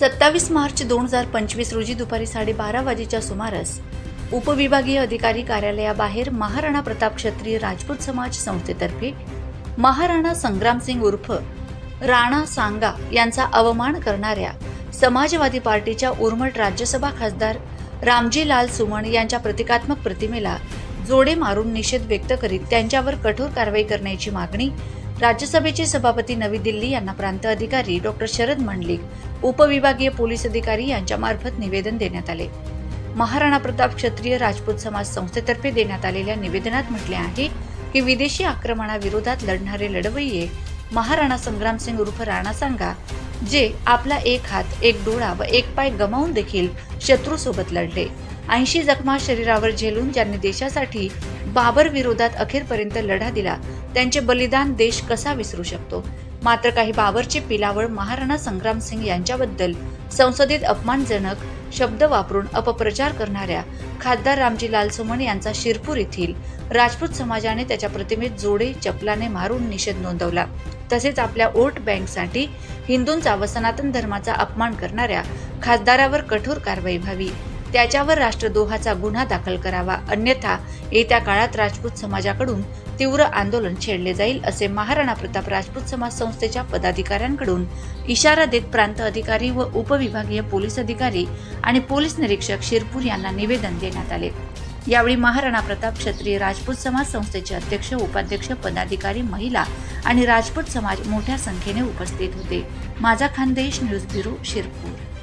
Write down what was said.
सत्तावीस मार्च दोन हजार पंचवीस रोजी दुपारी साडेबारा वाजेच्या सुमारास उपविभागीय अधिकारी कार्यालयाबाहेर महाराणा प्रताप क्षत्रिय राजपूत समाज संस्थेतर्फे महाराणा संग्रामसिंग उर्फ राणा सांगा यांचा अवमान करणाऱ्या समाजवादी पार्टीच्या उर्मट राज्यसभा खासदार रामजी लाल सुमन यांच्या प्रतिकात्मक प्रतिमेला जोडे मारून निषेध व्यक्त करीत त्यांच्यावर कठोर कारवाई करण्याची मागणी राज्यसभेचे सभापती नवी दिल्ली यांना प्रांत अधिकारी डॉक्टर शरद मंडलिक उपविभागीय पोलीस अधिकारी यांच्यामार्फत निवेदन देण्यात आले. महाराणा प्रताप क्षत्रिय राजपूत समाज संस्थेतर्फे देण्यात आलेल्या निवेदनात म्हटले आहे की विदेशी आक्रमणाविरोधात लढणारे लढवय्ये महाराणा संग्रामसिंग उर्फ राणा सांगा जे आपला एक हात एक डोळा व एक पाय गमावून देखील शत्रूसोबत लढले. ऐंशी जखमा शरीरावर झेलून ज्यांनी देशासाठी बाबर विरोधात अखेरपर्यंत लढा दिला. त्यांचे बलिदान देश कसा विसरू शकतो? मात्र काही बाबरचे पिलावळ महाराणा संग्राम सिंग यांच्याबद्दल संसदेत अपमानजनक शब्द वापरून अपप्रचार करणाऱ्या खासदार रामजी लाल सुमन यांचा शिरपूर येथील राजपूत समाजाने त्याच्या प्रतिमेत जोडे चपलाने मारून निषेध नोंदवला. तसेच आपल्या वोट बँकसाठी हिंदूंचा व सनातन धर्माचा अपमान करणाऱ्या खासदारावर कठोर कारवाई व्हावी. त्याच्यावर राष्ट्रद्रोहाचा गुन्हा दाखल करावा. अन्यथा येत्या काळात राजपूत समाजाकडून तीव्र आंदोलन छेडले जाईल असे महाराणा प्रताप राजपूत समाज संस्थेच्या पदाधिकाऱ्यांकडून इशारा देत प्रांत अधिकारी व उपविभागीय पोलीस अधिकारी आणि पोलीस निरीक्षक शिरपूर यांना निवेदन देण्यात आले. यावेळी महाराणा प्रताप क्षत्रिय राजपूत समाज संस्थेचे अध्यक्ष उपाध्यक्ष पदाधिकारी महिला आणि राजपूत समाज मोठ्या संख्येने उपस्थित होते. माझा खानदेश न्यूज ब्युरो शिरपूर.